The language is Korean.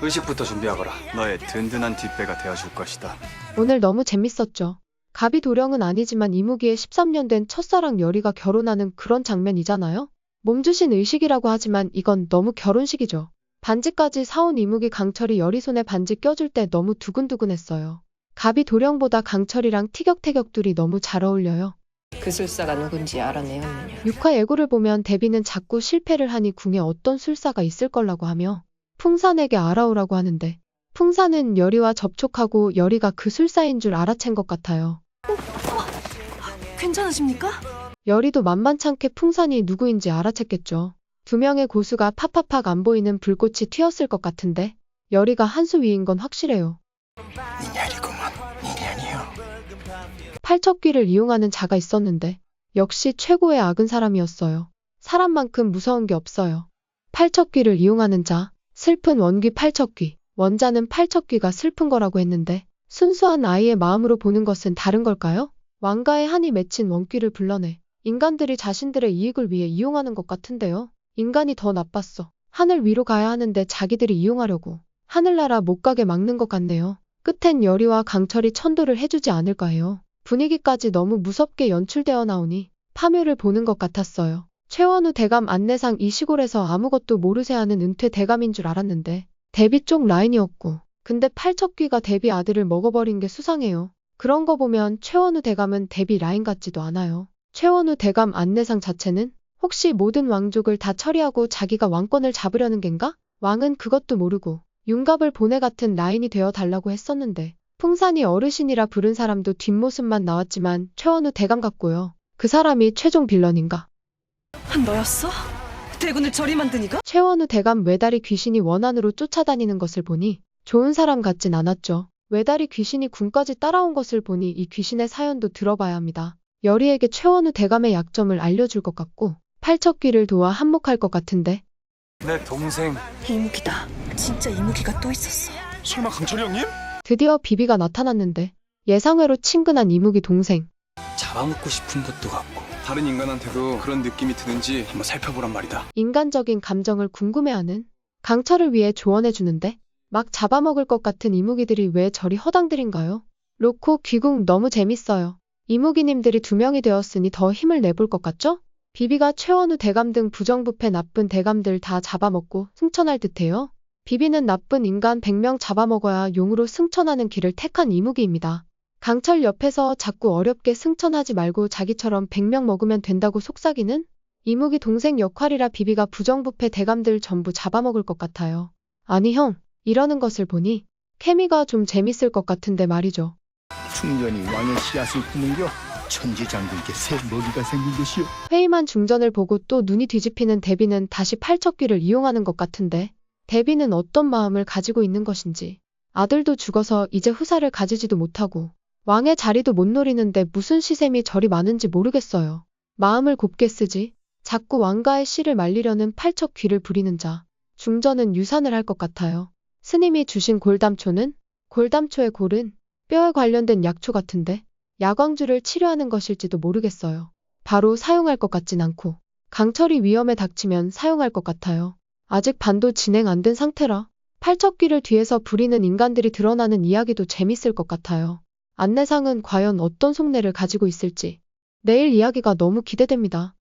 의식부터 준비하거라. 너의 든든한 뒷배가 되어줄 것이다. 오늘 너무 재밌었죠. 가비 도령은 아니지만 이무기의 13년 된 첫사랑 열이가 결혼하는 그런 장면이잖아요. 몸주신 의식이라고 하지만 이건 너무 결혼식이죠. 반지까지 사온 이무기 강철이 열이 손에 반지 껴줄 때 너무 두근두근했어요. 가비 도령보다 강철이랑 티격태격 둘이 너무 잘 어울려요. 그 술사가 누군지 알아내었느냐? 육화 예고를 보면 데비는 자꾸 실패를 하니 궁에 어떤 술사가 있을 거라고 하며 풍산에게 알아오라고 하는데 풍산은 열이와 접촉하고 열이가 그 술사인 줄 알아챈 것 같아요. 괜찮으십니까? 열이도 만만찮게 풍산이 누구인지 알아챘겠죠. 두 명의 고수가 팍팍팍 안 보이는 불꽃이 튀었을 것 같은데 열이가 한 수 위인 건 확실해요. 인연이구먼 인연이요 팔척귀를 이용하는 자가 있었는데 역시 최고의 악은 사람이었어요. 사람만큼 무서운 게 없어요. 팔척귀를 이용하는 자, 슬픈 원귀 팔척귀. 원자는 팔척귀가 슬픈 거라고 했는데 순수한 아이의 마음으로 보는 것은 다른 걸까요? 왕가의 한이 맺힌 원귀를 불러내 인간들이 자신들의 이익을 위해 이용하는 것 같은데요. 인간이 더 나빴어. 하늘 위로 가야 하는데 자기들이 이용하려고 하늘나라 못 가게 막는 것 같네요. 끝엔 열이와 강철이 천도를 해주지 않을까 해요. 분위기까지 너무 무섭게 연출되어 나오니 파묘를 보는 것 같았어요. 최원우 대감 안내상 이 시골에서 아무것도 모르세 하는 은퇴 대감인 줄 알았는데 데뷔 쪽 라인이었고 근데 팔척귀가 데뷔 아들을 먹어버린 게 수상해요. 그런 거 보면 최원우 대감은 데뷔 라인 같지도 않아요. 최원우 대감 안내상 자체는 혹시 모든 왕족을 다 처리하고 자기가 왕권을 잡으려는 겐가? 왕은 그것도 모르고 윤갑을 보내 같은 라인이 되어 달라고 했었는데 풍산이 어르신이라 부른 사람도 뒷모습만 나왔지만 최원우 대감 같고요. 그 사람이 최종 빌런인가? 너였어? 대군을 저리 만드니가? 최원우 대감 외다리 귀신이 원안으로 쫓아다니는 것을 보니 좋은 사람 같진 않았죠. 외다리 귀신이 군까지 따라온 것을 보니 이 귀신의 사연도 들어봐야 합니다. 열이에게 최원우 대감의 약점을 알려줄 것 같고 팔척귀를 도와 한몫할 것 같은데 내 동생 이무기다. 진짜 이무기가 또 있었어. 설마 강철이 형님? 드디어 비비가 나타났는데 예상외로 친근한 이무기 동생 잡아먹고 싶은 것도 같고 다른 인간한테도 그런 느낌이 드는지 한번 살펴보란 말이다. 인간적인 감정을 궁금해하는 강철을 위해 조언해주는데 막 잡아먹을 것 같은 이무기들이 왜 저리 허당들인가요? 로코 귀궁 너무 재밌어요. 이무기님들이 두 명이 되었으니 더 힘을 내볼 것 같죠? 비비가 최원우 대감 등 부정부패 나쁜 대감들 다 잡아먹고 승천할 듯해요. 비비는 나쁜 인간 100명 잡아먹어야 용으로 승천하는 길을 택한 이무기입니다. 강철 옆에서 자꾸 어렵게 승천하지 말고 자기처럼 100명 먹으면 된다고 속삭이는 이무기 동생 역할이라 비비가 부정부패 대감들 전부 잡아먹을 것 같아요. 아니 형, 이러는 것을 보니 케미가 좀 재밌을 것 같은데 말이죠. 충전이 왕의 씨앗을 품은겨 천지장군께 새 먹이가 생긴 것이요 회의만 중전을 보고 또 눈이 뒤집히는 데비는 다시 팔척귀를 이용하는 것 같은데 데비는 어떤 마음을 가지고 있는 것인지 아들도 죽어서 이제 후사를 가지지도 못하고 왕의 자리도 못 노리는데 무슨 시샘이 저리 많은지 모르겠어요. 마음을 곱게 쓰지 자꾸 왕가의 씨를 말리려는 팔척 귀를 부리는 자 중전은 유산을 할 것 같아요. 스님이 주신 골담초는 골담초의 골은 뼈에 관련된 약초 같은데 야광주를 치료하는 것일지도 모르겠어요. 바로 사용할 것 같진 않고 강철이 위험에 닥치면 사용할 것 같아요. 아직 반도 진행 안 된 상태라 팔척귀를 뒤에서 부리는 인간들이 드러나는 이야기도 재밌을 것 같아요. 안내상은 과연 어떤 속내를 가지고 있을지 내일 이야기가 너무 기대됩니다.